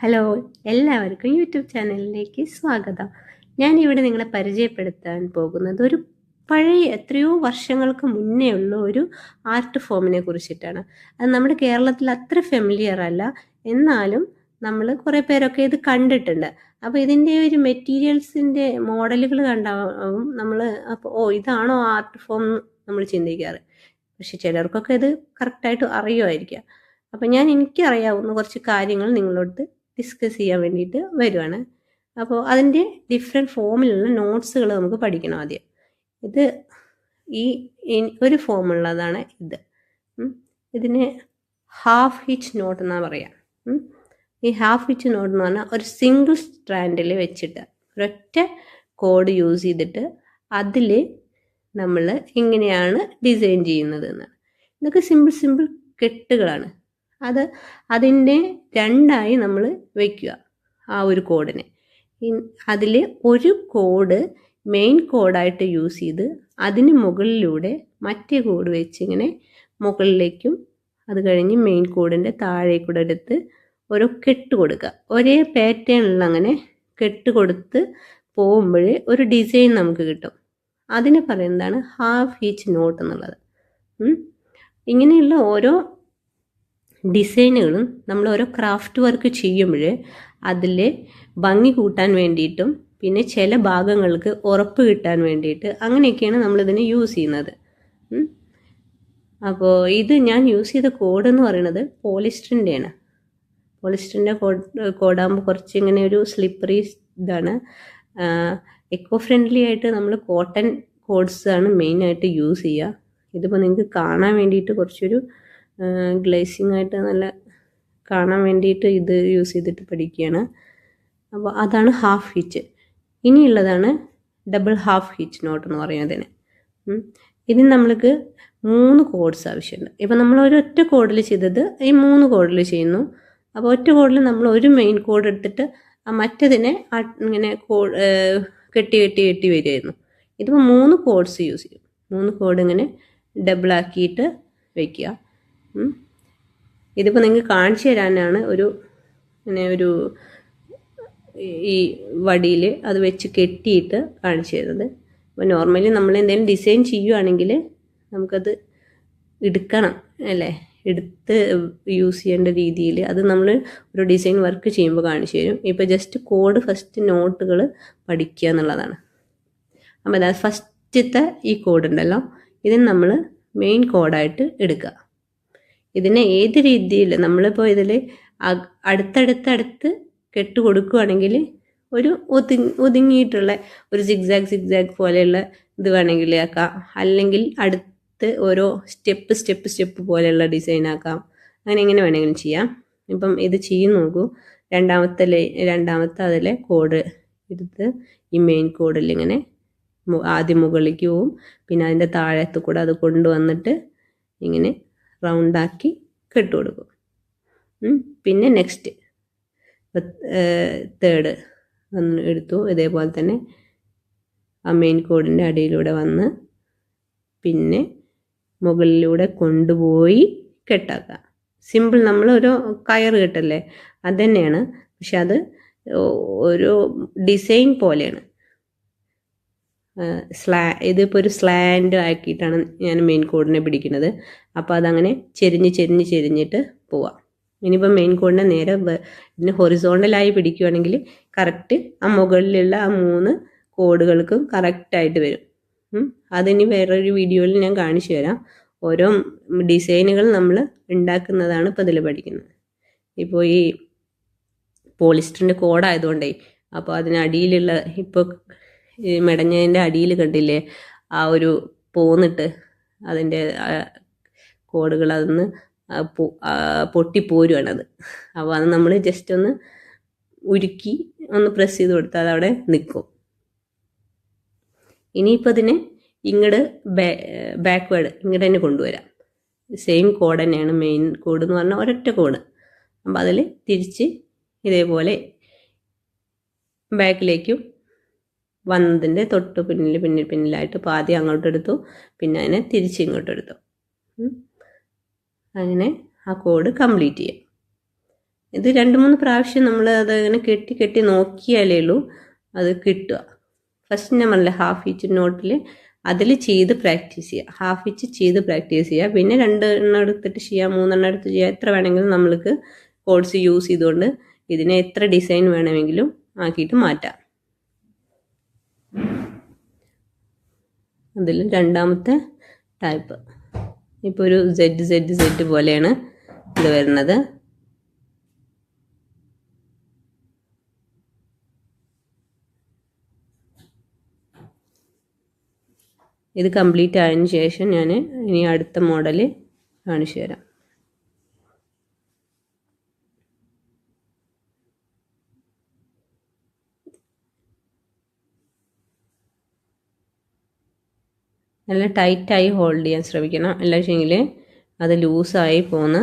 Hello എല്ലാവർക്കും YouTube ചാനലിലേക്ക് സ്വാഗതം. ഞാനിവിടെ നിങ്ങളെ പരിചയപ്പെടുത്താൻ പോകുന്നത് ഒരു പഴയ എത്രയോ വർഷങ്ങൾക്ക് മുന്നേ ഉള്ള ഒരു ആർട്ട് ഫോമിനെ കുറിച്ചിട്ടാണ്. അത് നമ്മുടെ കേരളത്തിൽ അത്ര ഫെമിലിയർ അല്ല. എന്നാലും നമ്മൾ കുറേ പേരൊക്കെ ഇത് കണ്ടിട്ടുണ്ട്. അപ്പോൾ ഇതിന്റെ ഒരു മെറ്റീരിയൽസിന്റെ മോഡലുകൾ കണ്ടാവും നമ്മൾ അപ്പോൾ ഓ ഇതാണോ ആർട്ട് ഫോം നമ്മൾ ചിന്തിക്കാറ്. പക്ഷെ ചിലർക്കൊക്കെ ഇത് കറക്റ്റായിട്ട് അറിയുമായിരിക്കാം. അപ്പം ഞാൻ എനിക്കറിയാവുന്ന കുറച്ച് കാര്യങ്ങൾ നിങ്ങളോട് ഡിസ്കസ് ചെയ്യാൻ വേണ്ടിയിട്ട് വരുവാണ്. അപ്പോൾ അതിന്റെ ഡിഫറെന്റ് ഫോമിലുള്ള നോട്ട്സുകൾ നമുക്ക് പഠിക്കണം ആദ്യം. ഇത് ഈ ഒരു ഫോമുള്ളതാണ് ഇത്. ഇതിന് ഹാഫ് ഹിച്ച് നോട്ട് എന്നാണ് പറയുക ഈ ഹാഫ് ഹിച്ച് നോട്ട് എന്ന് പറഞ്ഞാൽ ഒരു സിംഗിൾ സ്ട്രാൻഡിൽ വെച്ചിട്ട് ഒരൊറ്റ കോഡ് യൂസ് ചെയ്തിട്ട് അതിൽ നമ്മൾ എങ്ങനെയാണ് ഡിസൈൻ ചെയ്യുന്നത് എന്നാണ് ഇതൊക്കെ സിമ്പിൾ സിമ്പിൾ കെട്ടുകളാണ്. അത് അതിന്റെ രണ്ടായി നമ്മൾ വയ്ക്കുക ആ ഒരു കോഡിനെ. അതിൽ ഒരു കോഡ് മെയിൻ കോഡായിട്ട് യൂസ് ചെയ്ത് അതിന് മുകളിലൂടെ മറ്റേ കോഡ് വെച്ച് ഇങ്ങനെ മുകളിലേക്കും അത് കഴിഞ്ഞ് മെയിൻ കോഡിന്റെ താഴെ കൂടെ എടുത്ത് ഓരോ കെട്ട് കൊടുക്കുക. ഒരേ പാറ്റേണിൽ അങ്ങനെ കെട്ട് കൊടുത്ത് പോകുമ്പോഴേ ഒരു ഡിസൈൻ നമുക്ക് കിട്ടും. അതിനെ പറയുന്നതാണ് ഹാഫ് ഈച്ച് നോട്ട് എന്നുള്ളത്. ഇങ്ങനെയുള്ള ഓരോ ഡിസൈനുകളും നമ്മൾ ഓരോ ക്രാഫ്റ്റ് വർക്ക് ചെയ്യുമ്പോൾ അതിൽ ഭംഗി കൂട്ടാൻ വേണ്ടിയിട്ടും പിന്നെ ചില ഭാഗങ്ങൾക്ക് ഉറപ്പ് കിട്ടാൻ വേണ്ടിയിട്ട് അങ്ങനെയൊക്കെയാണ് നമ്മളിതിനെ യൂസ് ചെയ്യുന്നത്. അപ്പോൾ ഇത് ഞാൻ യൂസ് ചെയ്ത കോഡ് എന്ന് പറയുന്നത് പോളിസ്റ്ററിന്റെയാണ്. പോളിസ്റ്ററിന്റെ കോഡ് കോഡാകുമ്പോൾ കുറച്ച് ഇങ്ങനെ ഒരു സ്ലിപ്പറി ഇതാണ്. എക്കോ ഫ്രണ്ട്ലി ആയിട്ട് നമ്മൾ കോട്ടൺ കോഡ്സ് ആണ് മെയിനായിട്ട് യൂസ് ചെയ്യുക. ഇതിപ്പോൾ നിങ്ങൾക്ക് കാണാൻ വേണ്ടിയിട്ട് കുറച്ചൊരു ഗ്ലേസിങ് ആയിട്ട് നല്ല കാണാൻ വേണ്ടിയിട്ട് ഇത് യൂസ് ചെയ്തിട്ട് പഠിക്കുകയാണ്. അപ്പോൾ അതാണ് ഹാഫ് ഹിച്ച് ഇനിയുള്ളതാണ് ഡബിൾ ഹാഫ് ഹിച്ച് നോട്ട് എന്ന് പറയുന്നതിന്. ഇതിന് നമ്മൾക്ക് മൂന്ന് കോഡ്സ് ആവശ്യമുണ്ട്. ഇപ്പം നമ്മൾ ഒരു ഒറ്റ കോഡിൽ ചെയ്തത് ഈ മൂന്ന് കോഡിൽ ചെയ്യുന്നു. അപ്പോൾ ഒറ്റ കോഡിൽ നമ്മൾ ഒരു മെയിൻ കോഡ് എടുത്തിട്ട് ആ മറ്റതിനെ ഇങ്ങനെ കോഡ് കെട്ടി കെട്ടി കെട്ടി വരികയായിരുന്നു. ഇതിപ്പോൾ മൂന്ന് കോഡ്സ് യൂസ് ചെയ്യും. മൂന്ന് കോഡ് ഇങ്ങനെ ഡബിൾ ആക്കിയിട്ട് വയ്ക്കുക. ഇതിപ്പോൾ നിങ്ങൾക്ക് കാണിച്ചു തരാനാണ് ഒരു പിന്നെ ഒരു ഈ വടിയിൽ അത് വെച്ച് കെട്ടിയിട്ട് കാണിച്ചു തരുന്നത്. അപ്പോൾ നോർമലി നമ്മൾ എന്തെങ്കിലും ഡിസൈൻ ചെയ്യുവാണെങ്കിൽ നമുക്കത് എടുക്കണം അല്ലേ? എടുത്ത് യൂസ് ചെയ്യേണ്ട രീതിയിൽ അത് നമ്മൾ ഒരു ഡിസൈൻ വർക്ക് ചെയ്യുമ്പോൾ കാണിച്ചു തരും. ഇപ്പോൾ ജസ്റ്റ് കോഡ് ഫസ്റ്റ് നോട്ടുകൾ പഠിക്കുക എന്നുള്ളതാണ്. അപ്പോൾ അതായത് ഫസ്റ്റത്തെ ഈ കോഡ് ഉണ്ടല്ലോ. ഇതിന് നമ്മൾ മെയിൻ കോഡായിട്ട് എടുക്കുക. ഇതിനെ ഏത് രീതിയിൽ നമ്മളിപ്പോൾ ഇതിൽ അടുത്തടുത്തടുത്ത് കെട്ട് കൊടുക്കുകയാണെങ്കിൽ ഒരു ഒതുങ്ങി ഒതുങ്ങിയിട്ടുള്ള ഒരു സിഗ്സാഗ് സിഗ്സാഗ് പോലെയുള്ള ഇത് വേണമെങ്കിൽ ആക്കാം. അല്ലെങ്കിൽ അടുത്ത് ഓരോ സ്റ്റെപ്പ് സ്റ്റെപ്പ് സ്റ്റെപ്പ് പോലെയുള്ള ഡിസൈൻ ആക്കാം. അങ്ങനെ എങ്ങനെ വേണമെങ്കിലും ചെയ്യാം. ഇപ്പം ഇത് ചെയ്യും നോക്കൂ. രണ്ടാമത്തെ ലൈ- രണ്ടാമത്തെ അതിലെ കോഡ് എടുത്ത് ഈ മെയിൻ കോഡിൽ ഇങ്ങനെ ആദ്യം മുകളിലേക്ക് പോവും. പിന്നെ അതിന്റെ താഴത്ത് കൂടെ അത് കൊണ്ടുവന്നിട്ട് ഇങ്ങനെ റൗണ്ടാക്കി കെട്ട് കൊടുക്കും പിന്നെ നെക്സ്റ്റ് തേർഡ് വന്ന് എടുത്തു. ഇതേപോലെ തന്നെ ആ മെയിൻ കോഡിന്റെ അടിയിലൂടെ വന്ന് പിന്നെ മുകളിലൂടെ കൊണ്ടുപോയി കെട്ടാക്കുക. സിമ്പിൾ നമ്മൾ ഒരു കയർ കെട്ടല്ലേ? അത് തന്നെയാണ് പക്ഷെ അത് ഒരു ഡിസൈൻ പോലെയാണ്. സ്ലാ ഇതിപ്പോൾ ഒരു സ്ലാൻഡ് ആക്കിയിട്ടാണ് ഞാൻ മെയിൻ കോഡിനെ പിടിക്കുന്നത്. അപ്പോൾ അതങ്ങനെ ചെരിഞ്ഞ് ചെരിഞ്ഞ് ചെരിഞ്ഞിട്ട് പോവാം. ഇനിയിപ്പോൾ മെയിൻ കോഡിനെ നേരെ ഇതിന് ഹൊറിസോണ്ടലായി പിടിക്കുകയാണെങ്കിൽ കറക്റ്റ് ആ മുകളിലുള്ള ആ മൂന്ന് കോഡുകൾക്കും കറക്റ്റായിട്ട് വരും. അതിനി വേറൊരു വീഡിയോയിൽ ഞാൻ കാണിച്ചു തരാം. ഓരോ ഡിസൈനുകൾ നമ്മൾ ഉണ്ടാക്കുന്നതാണ് ഇപ്പോൾ ഇതിൽ പഠിക്കുന്നത്. ഇപ്പോൾ ഈ പോളിസ്റ്ററിന്റെ കോഡായതുകൊണ്ടേ അപ്പോൾ അതിനടിയിലുള്ള ഇപ്പോൾ ഈ മെടഞ്ഞതിന്റെ അടിയിൽ കണ്ടില്ലേ? ആ ഒരു പോന്നിട്ട് അതിന്റെ കോടുകൾ അതൊന്ന് പൊട്ടിപ്പോരുവാണത് അപ്പോൾ അത്. നമ്മൾ ജസ്റ്റ് ഒന്ന് ഉരുക്കി ഒന്ന് പ്രസ് ചെയ്ത് കൊടുത്താൽ അത് അവിടെ നിൽക്കും ഇനിയിപ്പോൾ അതിനെ ഇങ്ങോട്ട് ബാക്ക്വേഡ് ഇങ്ങോട്ട് തന്നെ കൊണ്ടുവരാം. സെയിം കോഡ് തന്നെയാണ് മെയിൻ കോഡ് എന്ന് പറഞ്ഞാൽ ഒരൊറ്റ കോഡ് അപ്പം അതിൽ തിരിച്ച് ഇതേപോലെ ബാക്കിലേക്കും വന്നതിന്റെ തൊട്ട് പിന്നിൽ പിന്നിൽ പിന്നിലായിട്ട് പാതി അങ്ങോട്ട് എടുത്തു പിന്നെ അതിനെ തിരിച്ച് ഇങ്ങോട്ട് എടുത്തു. അങ്ങനെ ആ കോഡ് കംപ്ലീറ്റ് ചെയ്യാം. ഇത് രണ്ട് മൂന്ന് പ്രാവശ്യം നമ്മൾ അത് കെട്ടി കെട്ടി നോക്കിയാലേ ഉള്ളൂ അത് കിട്ടുക. ഫസ്റ്റ് പറഞ്ഞില്ല ഹാഫ് ഇഞ്ച് നോട്ടിൽ അതിൽ ചെയ്ത് പ്രാക്ടീസ് ചെയ്യുക. ഹാഫ് ഇഞ്ച് ചെയ്ത് പ്രാക്ടീസ് ചെയ്യുക. പിന്നെ രണ്ട് എണ്ണം എടുത്തിട്ട് ചെയ്യുക മൂന്നെണ്ണം എടുത്ത് ചെയ്യുക എത്ര വേണമെങ്കിലും നമ്മൾക്ക് കോഡ്സ് യൂസ് ചെയ്തുകൊണ്ട് ഇതിനെ എത്ര ഡിസൈൻ വേണമെങ്കിലും ആക്കിയിട്ട് മാറ്റാം. അതിൽ രണ്ടാമത്തെ ടൈപ്പ് ഇപ്പോൾ ഒരു സെഡ് സെഡ് സെഡ് പോലെയാണ് ഇത് വരുന്നത്. ഇത് കംപ്ലീറ്റ് ആയതിനു ശേഷം ഞാൻ ഇനി അടുത്ത മോഡൽ കാണിച്ചു തരാം നല്ല ടൈറ്റായി ഹോൾഡ് ചെയ്യാൻ ശ്രമിക്കണം. അല്ലാച്ചെങ്കിൽ അത് ലൂസായി പോകുന്ന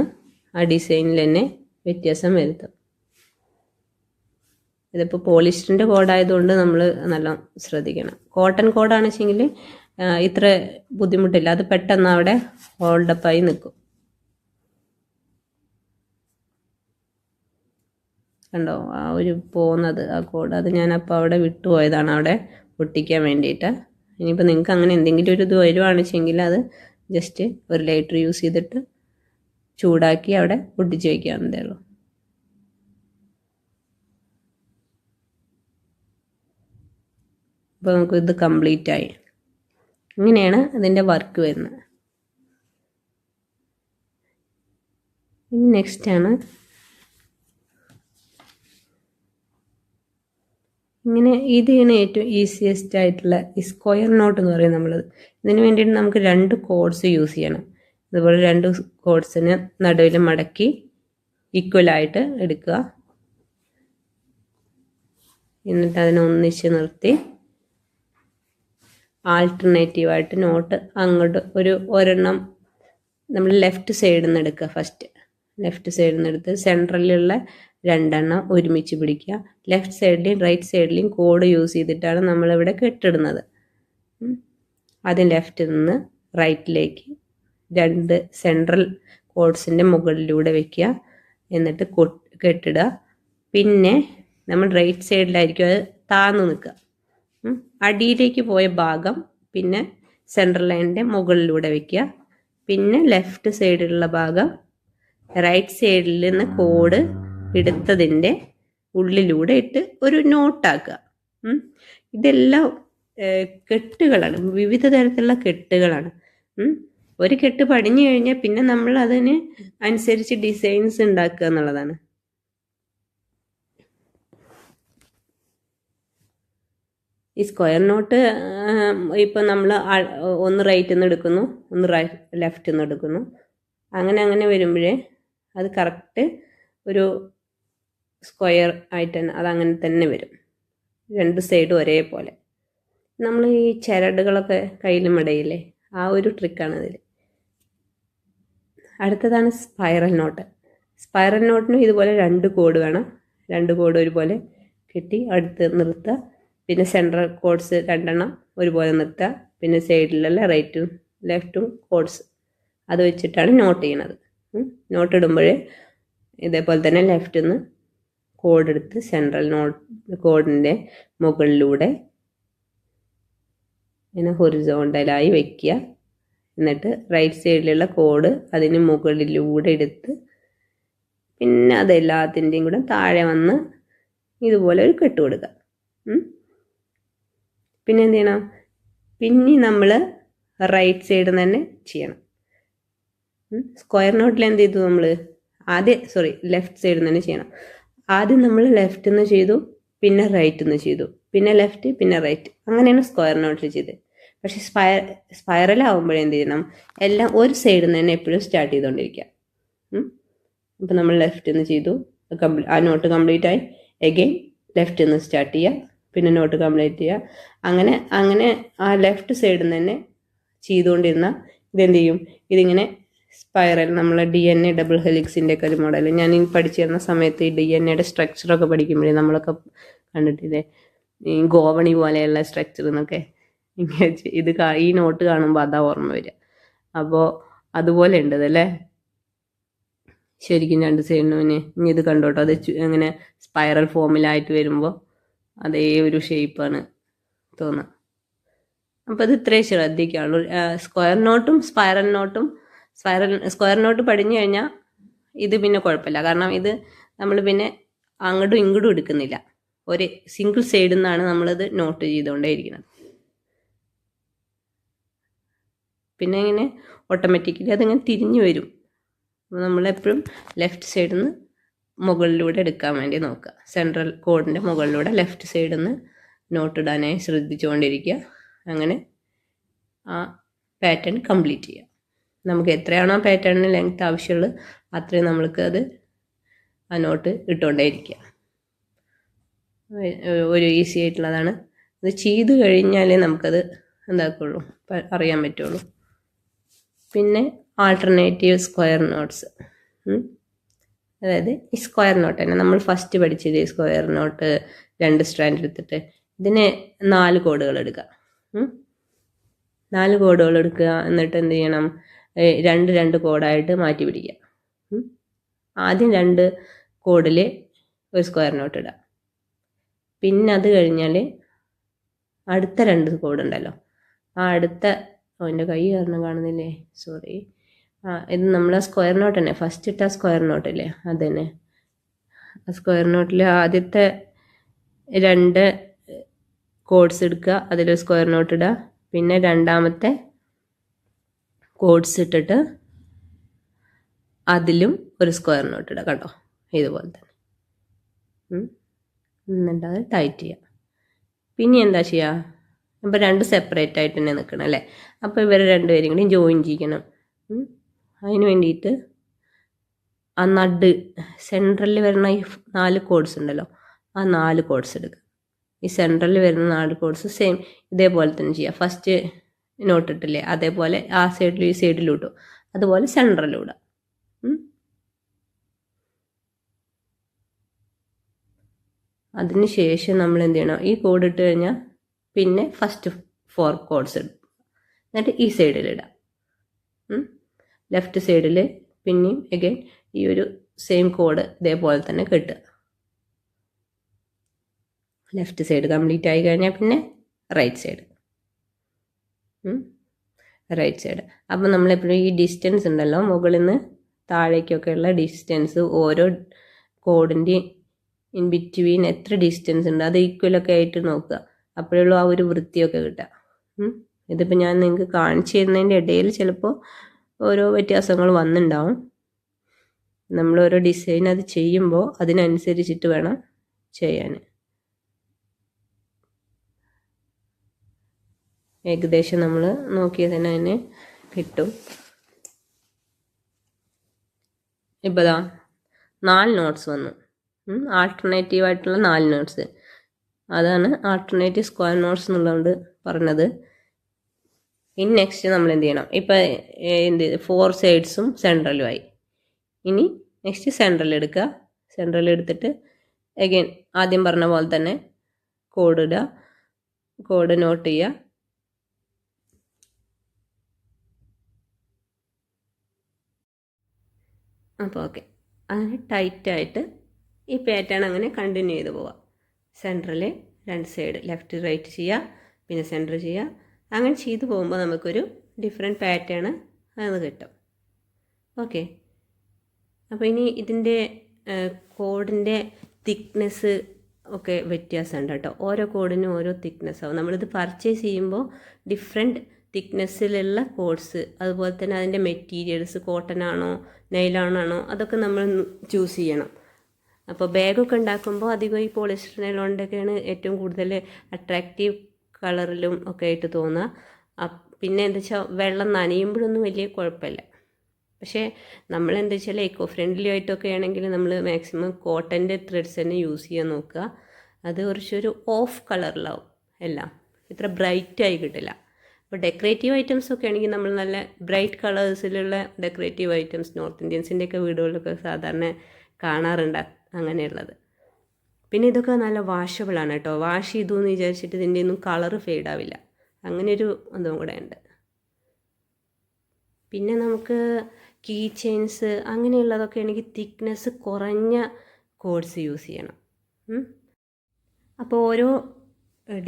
ആ ഡിസൈനിൽ തന്നെ വ്യത്യാസം വരുത്തും. ഇതിപ്പോൾ പോളിസ്റ്ററിന്റെ കോഡായതുകൊണ്ട് നമ്മൾ നല്ല ശ്രദ്ധിക്കണം. കോട്ടൺ കോഡാണെച്ചെങ്കിൽ ഇത്ര ബുദ്ധിമുട്ടില്ല. അത് പെട്ടെന്ന് അവിടെ ഹോൾഡപ്പായി നിൽക്കും കണ്ടോ? ആ ഒരു പോകുന്നത് ആ കോഡ്. അത് ഞാനപ്പോൾ അവിടെ വിട്ടുപോയതാണ്. അവിടെ ഒട്ടിക്കാൻ വേണ്ടിയിട്ട്. ഇനിയിപ്പോൾ നിങ്ങൾക്ക് അങ്ങനെ എന്തെങ്കിലും ഒരു ഇത് വരുവാണെച്ചെങ്കിൽ അത് ജസ്റ്റ് ഒരു ലൈറ്റർ യൂസ് ചെയ്തിട്ട് ചൂടാക്കി അവിടെ ഒട്ടിച്ച് വയ്ക്കാവുന്നതേ ഉള്ളൂ. അപ്പോൾ നമുക്ക് ഇത് കംപ്ലീറ്റ് ആയി. ഇങ്ങനെയാണ് അതിന്റെ വർക്ക് വരുന്നത്. നെക്സ്റ്റ് ആണ് ഇങ്ങനെ ഇതിന് ഏറ്റവും ഈസിയസ്റ്റ് ആയിട്ടുള്ള ഈ സ്ക്വയർ നോട്ട് എന്ന് പറയും നമ്മൾ ഇതിന് വേണ്ടിയിട്ട് നമുക്ക് രണ്ട് കോഡ്സ് യൂസ് ചെയ്യണം. അതുപോലെ രണ്ട് കോഡ്സിന് നടുവിൽ മടക്കി ഈക്വലായിട്ട് എടുക്കുക. എന്നിട്ട് അതിനെ ഒന്നിച്ച് നിർത്തി. ആൾട്ടർനേറ്റീവായിട്ട് നോട്ട് അങ്ങോട്ട് ഒരു ഒരെണ്ണം നമ്മൾ ലെഫ്റ്റ് സൈഡിൽ നിന്ന് എടുക്കുക ഫസ്റ്റ് ലെഫ്റ്റ് സൈഡിൽ നിന്ന് എടുത്ത് സെൻട്രലിലുള്ള രണ്ടെണ്ണം ഒരുമിച്ച് പിടിക്കുക. ലെഫ്റ്റ് സൈഡിലെയും റൈറ്റ് സൈഡിലെയും കോഡ് യൂസ് ചെയ്തിട്ടാണ് നമ്മളിവിടെ കെട്ടിടുന്നത്. ആദ്യം ലെഫ്റ്റിൽ നിന്ന് റൈറ്റിലേക്ക് രണ്ട് സെൻട്രൽ കോഡ്സിന്റെ മുകളിലൂടെ വെക്കുക. എന്നിട്ട് കെട്ടിടുക. പിന്നെ നമ്മൾ റൈറ്റ് സൈഡിലായിരിക്കും അത് താന്നു നിൽക്കുക. അടിയിലേക്ക് പോയ ഭാഗം പിന്നെ സെൻട്രൽ ലൈനിന്റെ മുകളിലൂടെ വെക്കുക. പിന്നെ ലെഫ്റ്റ് സൈഡിലുള്ള ഭാഗം റൈറ്റ് സൈഡിൽ നിന്ന് കോഡ് എടുത്തതിന്റെ ഉള്ളിലൂടെ ഇട്ട് ഒരു നോട്ടാക്കുക. ഇതെല്ലാം കെട്ടുകളാണ്. വിവിധ തരത്തിലുള്ള കെട്ടുകളാണ്. ഒരു കെട്ട് പടിഞ്ഞു കഴിഞ്ഞാൽ പിന്നെ നമ്മൾ അതിന് അനുസരിച്ച് ഡിസൈൻസ് ഉണ്ടാക്കുക എന്നുള്ളതാണ്. ഈ സ്ക്വയർ നോട്ട് ഇപ്പോൾ നമ്മൾ ഒന്ന് റൈറ്റിൽ നിന്ന് എടുക്കുന്നു ഒന്ന് റൈറ്റ് ലെഫ്റ്റിൽ നിന്ന് എടുക്കുന്നു. അങ്ങനെ അങ്ങനെ വരുമ്പോഴേ അത് കറക്റ്റ് ഒരു സ്ക്വയർ ആയിട്ട് തന്നെ അതങ്ങനെ തന്നെ വരും. രണ്ട് സൈഡും ഒരേപോലെ. നമ്മൾ ഈ ചരടുകളൊക്കെ കയ്യിലും ഇടയില്ലേ ആ ഒരു ട്രിക്കാണ് അതിൽ അടുത്തതാണ് സ്പൈറൽ നോട്ട് സ്പൈറൽ നോട്ടിനും ഇതുപോലെ രണ്ട് കോഡ് വേണം. രണ്ട് കോഡ് ഒരുപോലെ കെട്ടി അടുത്ത് നിർത്തുക പിന്നെ സെൻട്രൽ കോഡ്സ് രണ്ടെണ്ണം ഒരുപോലെ നിർത്തുക പിന്നെ സൈഡിലുള്ള റൈറ്റും ലെഫ്റ്റും കോഡ്സ് അത് വെച്ചിട്ടാണ് നോട്ട് ചെയ്യണത്. നോട്ട് ഇടുമ്പോൾ ഇതേപോലെ തന്നെ ലെഫ്റ്റിൽ നിന്ന് കോഡ് എടുത്ത് സെൻട്രൽ നോട്ട് കോഡിന്റെ മുകളിലൂടെ ഇങ്ങനെ ഹൊറിസോണ്ടലായി വയ്ക്കുക എന്നിട്ട് റൈറ്റ് സൈഡിലുള്ള കോഡ് അതിന് മുകളിലൂടെ എടുത്ത് പിന്നെ അതെല്ലാത്തിന്റെയും കൂടെ താഴെ വന്ന് ഇതുപോലെ ഒരു കെട്ട് കൊടുക്കുക. പിന്നെ എന്ത് ചെയ്യണം? പിന്നെ നമ്മൾ റൈറ്റ് സൈഡിൽ തന്നെ ചെയ്യണം. സ്ക്വയർ നോട്ടിൽ എന്ത് ചെയ്തു നമ്മൾ ആദ്യം സോറി ലെഫ്റ്റ് സൈഡിൽ തന്നെ ചെയ്യണം. ആദ്യം നമ്മൾ ലെഫ്റ്റിൽ നിന്ന് ചെയ്തു പിന്നെ റൈറ്റിൽ നിന്ന് ചെയ്തു. പിന്നെ ലെഫ്റ്റ് പിന്നെ റൈറ്റ് അങ്ങനെയാണ് സ്ക്വയർ നോട്ടിൽ ചെയ്തത്. പക്ഷെ സ്പൈറൽ ആകുമ്പോഴേ എന്ത് ചെയ്യണം? എല്ലാം ഒരു സൈഡിൽ നിന്ന് തന്നെ എപ്പോഴും സ്റ്റാർട്ട് ചെയ്തുകൊണ്ടിരിക്കുക അപ്പം നമ്മൾ ലെഫ്റ്റിൽ നിന്ന് ചെയ്തു. ആ നോട്ട് കംപ്ലീറ്റ് ആയി. എഗെയിൻ ലെഫ്റ്റിൽ നിന്ന് സ്റ്റാർട്ട് ചെയ്യുക. പിന്നെ നോട്ട് കംപ്ലീറ്റ് ചെയ്യുക. അങ്ങനെ അങ്ങനെ ആ ലെഫ്റ്റ് സൈഡിൽ നിന്ന് തന്നെ ചെയ്തുകൊണ്ടിരുന്ന ഇതെന്ത് ചെയ്യും? ഇതിങ്ങനെ സ്പൈറൽ നമ്മൾ ഡി എൻ എ ഡബിൾ ഹെലിക്സിന്റെ ഒക്കെ ഒരു മോഡൽ ഞാൻ ഈ പഠിച്ചു സമയത്ത് ഈ ഡി എൻ എയുടെ സ്ട്രക്ചറൊക്കെ പഠിക്കുമ്പോഴേ നമ്മളൊക്കെ കണ്ടിട്ടില്ലേ? ഈ ഗോവണി പോലെയുള്ള സ്ട്രക്ചർ എന്നൊക്കെ. ഇത് ഈ നോട്ട് കാണുമ്പോൾ അതാ ഓർമ്മ വരിക. അപ്പോൾ അതുപോലെ ഉണ്ട് അതല്ലേ ശരിക്കും രണ്ട് സൈഡിനും ഇനി ഇത് കണ്ടോട്ടോ. അത് അങ്ങനെ സ്പൈറൽ ഫോമിലായിട്ട് വരുമ്പോൾ അതേ ഒരു ഷേപ്പാണ് തോന്നുക. അപ്പോൾ ഇത് ഇത്രയും ശ്രദ്ധിക്കാനുള്ളൂ സ്ക്വയർ നോട്ടും സ്പൈറൽ നോട്ടും സ്ക്വയർ പടിഞ്ഞു പഠിഞ്ഞു കഴിഞ്ഞാൽ ഇത് പിന്നെ കുഴപ്പമില്ല. കാരണം ഇത് നമ്മൾ പിന്നെ അങ്ങോട്ടും ഇങ്ങോട്ടും എടുക്കുന്നില്ല. ഒരു സിംഗിൾ സൈഡിൽ നിന്നാണ് നമ്മളിത് നോട്ട് ചെയ്തുകൊണ്ടേയിരിക്കുന്നത്. പിന്നെ ഇങ്ങനെ ഓട്ടോമാറ്റിക്കലി അതിങ്ങനെ തിരിഞ്ഞു വരും. നമ്മളെപ്പോഴും ലെഫ്റ്റ് സൈഡിൽ നിന്ന് മുകളിലൂടെ എടുക്കാൻ വേണ്ടി നോക്കുക. സെൻട്രൽ കോഡിന്റെ മുകളിലൂടെ ലെഫ്റ്റ് സൈഡിൽ നിന്ന് നോട്ട് ഇടാനായി ശ്രദ്ധിച്ചുകൊണ്ടിരിക്കുക. അങ്ങനെ ആ പാറ്റേൺ കംപ്ലീറ്റ് ചെയ്യുക. നമുക്ക് എത്രയാണോ പാറ്റേണിന് ലെങ്ത് ആവശ്യമുള്ളത് അത്രയും നമ്മൾക്ക് അത് നോട്ട് ഇട്ടുകൊണ്ടേയിരിക്കുക ഒരു- ഈസി ആയിട്ടുള്ളതാണ്. അത് ചെയ്ത് കഴിഞ്ഞാലേ നമുക്കത് എന്താക്കുള്ളൂ അറിയാൻ പറ്റുള്ളൂ. പിന്നെ ആൾട്ടർനേറ്റീവ് സ്ക്വയർ നോട്ട്സ് അതായത് ഈ സ്ക്വയർ നോട്ട് തന്നെ. നമ്മൾ ഫസ്റ്റ് പഠിച്ചത് ഈ സ്ക്വയർ നോട്ട് രണ്ട് സ്ട്രാൻഡ് എടുത്തിട്ട് ഇതിന് നാല് കോഡുകൾ എടുക്കുക. നാല് കോഡുകൾ എടുക്കുക എന്നിട്ട് എന്ത് ചെയ്യണം? രണ്ട് രണ്ട് കോഡായിട്ട് മാറ്റി പിടിക്കുക. ആദ്യം രണ്ട് കോഡിൽ ഒരു സ്ക്വയർ നോട്ട് ഇടുക. പിന്നെ അത് കഴിഞ്ഞാൽ അടുത്ത രണ്ട് കോഡ് ഉണ്ടല്ലോ. ആ അടുത്ത എന്റെ കൈ കാരണം കാണുന്നില്ലേ? സോറി ആ ഇത് നമ്മൾ ആ സ്ക്വയർ നോട്ട് തന്നെ. ഫസ്റ്റ് ഇട്ട സ്ക്വയർ നോട്ടില്ലേ അത് തന്നെ. ആ സ്ക്വയർ നോട്ടിൽ ആദ്യത്തെ രണ്ട് കോഡ്സ് എടുക്കുക അതിൽ സ്ക്വയർ നോട്ട് ഇടുക. പിന്നെ രണ്ടാമത്തെ കോഡ്സ് ഇട്ടിട്ട് അതിലും ഒരു സ്ക്വയർ നോട്ട് ഇടുക കേട്ടോ. ഇതുപോലെ തന്നെ. എന്നിട്ട് അത് ടൈറ്റ് ചെയ്യുക പിന്നെ എന്താ ചെയ്യുക അപ്പോൾ രണ്ട് സെപ്പറേറ്റ് ആയിട്ട് തന്നെ നിൽക്കണം അല്ലേ? അപ്പോൾ ഇവർ രണ്ടുപേരും കൂടി ജോയിൻ ചെയ്യണം. അതിന് വേണ്ടിയിട്ട് ആ നഡ് സെൻട്രലിൽ വരുന്ന ഈ നാല് കോഡ്സ് ഉണ്ടല്ലോ. ആ നാല് കോഡ്സ് എടുക്കുക. ഈ സെൻട്രലിൽ വരുന്ന നാല് കോഡ്സ് സെയിം ഇതേപോലെ തന്നെ ചെയ്യുക ഫസ്റ്റ് നോട്ട് ഇട്ടില്ലേ അതേപോലെ ആ സൈഡിലും ഈ സൈഡിലും ഇട്ടു അതുപോലെ സെന്ററിലും ഇടുക അതിന് ശേഷം നമ്മൾ എന്ത് ചെയ്യണം? ഈ കോഡ് ഇട്ട് കഴിഞ്ഞാൽ പിന്നെ ഫസ്റ്റ് ഫോർ കോഡ്സ് ഇടും. എന്നിട്ട് ഈ സൈഡിൽ ഇടാം. ലെഫ്റ്റ് സൈഡിൽ പിന്നെയും അഗൈൻ ഈ ഒരു സെയിം കോഡ് ഇതേപോലെ തന്നെ കിട്ടുക. ലെഫ്റ്റ് സൈഡ് കംപ്ലീറ്റ് ആയി കഴിഞ്ഞാൽ പിന്നെ റൈറ്റ് സൈഡ് റൈറ്റ് സൈഡ് അപ്പം നമ്മളെപ്പോഴും ഈ ഡിസ്റ്റൻസ് ഉണ്ടല്ലോ മുകളിൽ നിന്ന് താഴേക്കൊക്കെയുള്ള ഡിസ്റ്റൻസ് ഓരോ കോഡിന്റെ ഇൻ ബിറ്റ്വീൻ എത്ര ഡിസ്റ്റൻസ് ഉണ്ട് അത് ഈക്വലൊക്കെ ആയിട്ട് നോക്കുക. അപ്പോഴുള്ളൂ ആ ഒരു വൃത്തിയൊക്കെ കിട്ടുക. ഇതിപ്പോൾ ഞാൻ നിങ്ങൾക്ക് കാണിച്ചു തരുന്നതിന്റെ ഇടയിൽ ചിലപ്പോൾ ഓരോ വ്യത്യാസങ്ങൾ വന്നിട്ടുണ്ടാവും നമ്മൾ ഡിസൈൻ അത് ചെയ്യുമ്പോൾ അതിനനുസരിച്ചിട്ട് വേണം ചെയ്യാൻ. ഏകദേശം നമ്മൾ നോക്കിയാൽ തന്നെ അതിന് കിട്ടും. ഇപ്പോൾ നാല് നോട്ട്സ് വന്നു. ആൾട്ടർനേറ്റീവ് ആയിട്ടുള്ള നാല് നോട്ട്സ്. അതാണ് ആൾട്ടർനേറ്റീവ് സ്ക്വയർ നോട്ട്സ് എന്നുള്ളതുകൊണ്ട് പറഞ്ഞത്. ഇനി നെക്സ്റ്റ് നമ്മൾ എന്ത് ചെയ്യണം? ഇപ്പം എന്ത് ഫോർ സൈഡ്സും സെൻട്രലുമായി ഇനി നെക്സ്റ്റ് സെൻട്രൽ എടുക്കുക. സെൻട്രൽ എടുത്തിട്ട് അഗൈൻ ആദ്യം പറഞ്ഞ പോലെ തന്നെ കോഡ് ഇടുക. കോഡ് നോട്ട് ചെയ്യുക. അപ്പോൾ ഓക്കെ. അങ്ങനെ ടൈറ്റായിട്ട് ഈ പാറ്റേൺ അങ്ങനെ കണ്ടിന്യൂ ചെയ്ത് പോവാം. സെന്ററിൽ രണ്ട് സൈഡ് ലെഫ്റ്റ് റൈറ്റ് ചെയ്യുക പിന്നെ സെന്റർ ചെയ്യുക അങ്ങനെ ചെയ്ത് പോകുമ്പോൾ നമുക്കൊരു ഡിഫറെന്റ് പാറ്റേൺ അത് കിട്ടും. ഓക്കെ. അപ്പോൾ ഇനി ഇതിന്റെ കോഡിന്റെ തിക്നെസ് ഒക്കെ വ്യത്യാസമുണ്ട് കേട്ടോ. ഓരോ കോഡിനും ഓരോ തിക്നെസ് ആവും. നമ്മളിത് പർച്ചേസ് ചെയ്യുമ്പോൾ ഡിഫറെന്റ് തിക്നെസ്സിലുള്ള കോഡ്സ് അതുപോലെ തന്നെ അതിന്റെ മെറ്റീരിയൽസ് കോട്ടൺ ആണോ അതൊക്കെ നമ്മൾ ചൂസ് ചെയ്യണം. അപ്പോൾ ബാഗൊക്കെ ഉണ്ടാക്കുമ്പോൾ അധികം ഈ പോളിസ്റ്റർ നൈലോണിന്റെയൊക്കെയാണ് ഏറ്റവും കൂടുതൽ അട്രാക്റ്റീവ് കളറിലും ഒക്കെ ആയിട്ട് തോന്നുക. പിന്നെ എന്താ വെച്ചാൽ വെള്ളം നനയുമ്പോഴൊന്നും വലിയ കുഴപ്പമില്ല. പക്ഷേ നമ്മൾ എന്താ വെച്ചാൽ ഇക്കോ ഫ്രണ്ട്ലി ആയിട്ടൊക്കെ ആണെങ്കിൽ നമ്മൾ മാക്സിമം കോട്ടന്റെ ത്രെഡ്സ് തന്നെ യൂസ് ചെയ്യാൻ നോക്കുക. അത് കുറച്ചൊരു ഓഫ് കളറിലാവും എല്ലാം. ഇത്ര ബ്രൈറ്റായി കിട്ടില്ല. അപ്പോൾ ഡെക്കറേറ്റീവ് ഐറ്റംസ് ഒക്കെ ആണെങ്കിൽ നമ്മൾ നല്ല ബ്രൈറ്റ് കളേഴ്സിലുള്ള ഡെക്കറേറ്റീവ് ഐറ്റംസ് നോർത്ത് ഇന്ത്യൻസിന്റെയൊക്കെ വീടുകളിലൊക്കെ സാധാരണ കാണാറുണ്ട് അങ്ങനെയുള്ളത്. പിന്നെ ഇതൊക്കെ നല്ല വാഷബിളാണ് കേട്ടോ. വാഷ് ചെയ്തു എന്ന് വിചാരിച്ചിട്ട് ഇതിന്റെ ഒന്നും കളറ് ഫെയ്ഡ് ആവില്ല. അങ്ങനെ ഒരു ഇതും കൂടെ ഉണ്ട്. പിന്നെ നമുക്ക് കീ ചെയിൻസ് അങ്ങനെയുള്ളതൊക്കെ ആണെങ്കിൽ തിക്നെസ് കുറഞ്ഞ കോഡ്സ് യൂസ് ചെയ്യണം. അപ്പോൾ ഓരോ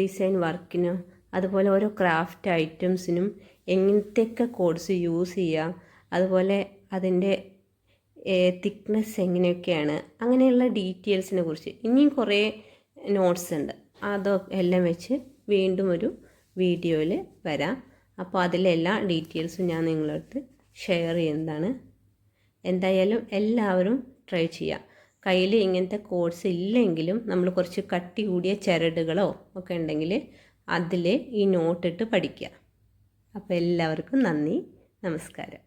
ഡിസൈൻ വർക്കിനും അതുപോലെ ഓരോ ക്രാഫ്റ്റ് ഐറ്റംസിനും എങ്ങനത്തെയൊക്കെ കോഡ്സ് യൂസ് ചെയ്യാം അതുപോലെ അതിന്റെ തിക്നെസ് എങ്ങനെയൊക്കെയാണ് അങ്ങനെയുള്ള ഡീറ്റെയിൽസിനെ കുറിച്ച്. ഇനിയും കുറേ നോട്ട്സ് ഉണ്ട്. അതൊക്കെ എല്ലാം വെച്ച് വീണ്ടും ഒരു വീഡിയോയിൽ വരാം. അപ്പോൾ അതിലെ എല്ലാ ഡീറ്റെയിൽസും ഞാൻ നിങ്ങളടുത്ത് ഷെയർ ചെയ്യുന്നതാണ്. എന്തായാലും എല്ലാവരും ട്രൈ ചെയ്യാം. കയ്യിൽ ഇങ്ങനത്തെ കോഴ്സ് ഇല്ലെങ്കിലും നമ്മൾ കുറച്ച് കട്ടി കൂടിയ ചരടുകളോ ഒക്കെ ഉണ്ടെങ്കിൽ അതിൽ ഈ നോട്ടിട്ട് പഠിക്കുക അപ്പോൾ എല്ലാവർക്കും നന്ദി. നമസ്കാരം.